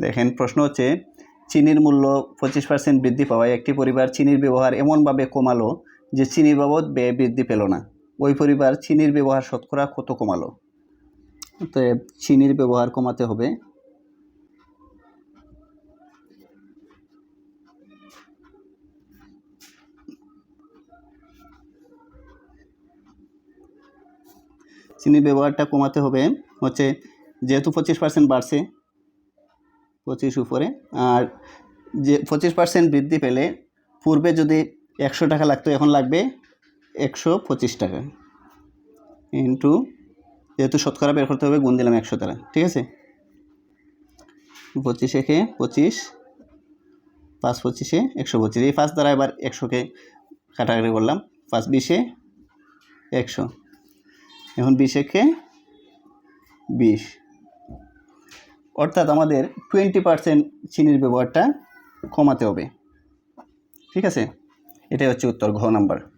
দেখেন, প্রশ্ন হচ্ছে, চিনির মূল্য পঁচিশ পার্সেন্ট বৃদ্ধি পাওয়ায় একটি পরিবার চিনির ব্যবহার এমনভাবে কমালো যে চিনি বাবদ ব্যয় বৃদ্ধি পেল না। ওই পরিবার চিনির ব্যবহার শতকরা কত কমালো। তো চিনির ব্যবহার কমাতে হবে। চিনির ব্যবহারটা কমাতে হবে। হচ্ছে, যেহেতু পঁচিশ পার্সেন্ট বাড়ছে পঁচিশ উপরে। আর যে পঁচিশ পার্সেন্ট বৃদ্ধি পেলে পূর্বে যদি একশো টাকা লাগতো, এখন লাগবে একশো পঁচিশ টাকা। ইন্টু যেহেতু শতকরা বের করতে হবে, গুণ দিলাম একশো টাকা ঠিক আছে? পঁচিশ একে পঁচিশ, পাঁচ পঁচিশে একশো পঁচিশ। এই পাঁচ দ্বারা এবার একশোকে কাটাকাটি করলাম। পাঁচ বিশে একশো। এখন বিশ একে বিশ। অর্থাৎ আমাদের টোয়েন্টি পারসেন্ট চিনির ব্যবহারটা কমাতে হবে। ঠিক আছে? এটাই হচ্ছে উত্তর, ঘ নাম্বার।